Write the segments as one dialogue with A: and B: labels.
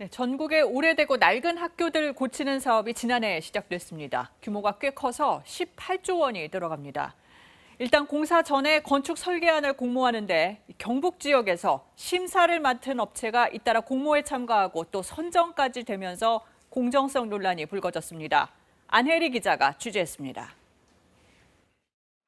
A: 네, 전국의 오래되고 낡은 학교들 고치는 사업이 지난해 시작됐습니다. 규모가 꽤 커서 18조 원이 들어갑니다. 일단 공사 전에 건축 설계안을 공모하는데 경북 지역에서 심사를 맡은 업체가 잇따라 공모에 참가하고 또 선정까지 되면서 공정성 논란이 불거졌습니다. 안혜리 기자가 취재했습니다.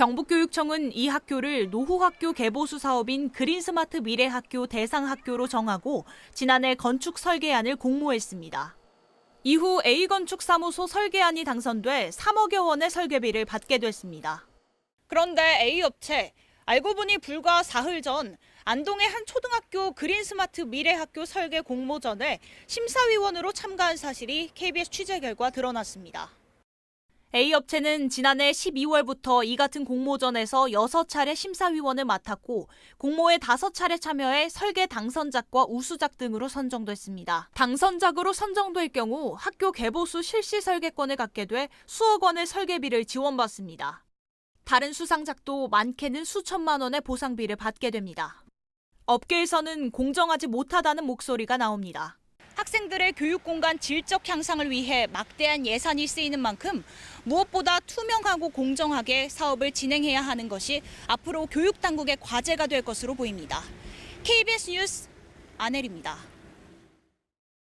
B: 경북교육청은 이 학교를 노후학교 개보수 사업인 그린스마트 미래학교 대상학교로 정하고 지난해 건축 설계안을 공모했습니다. 이후 A건축사무소 설계안이 당선돼 3억여 원의 설계비를 받게 됐습니다. 그런데 A업체, 알고 보니 불과 사흘 전 안동의 한 초등학교 그린스마트 미래학교 설계 공모전에 심사위원으로 참가한 사실이 KBS 취재 결과 드러났습니다. A업체는 지난해 12월부터 이 같은 공모전에서 6차례 심사위원을 맡았고 공모에 5차례 참여해 설계 당선작과 우수작 등으로 선정됐습니다. 당선작으로 선정될 경우 학교 개보수 실시 설계권을 갖게 돼 수억 원의 설계비를 지원받습니다. 다른 수상작도 많게는 수천만 원의 보상비를 받게 됩니다. 업계에서는 공정하지 못하다는 목소리가 나옵니다. 학생들의 교육 공간 질적 향상을 위해 막대한 예산이 쓰이는 만큼 무엇보다 투명하고 공정하게 사업을 진행해야 하는 것이 앞으로 교육 당국의 과제가 될 것으로 보입니다. KBS 뉴스 안혜리입니다.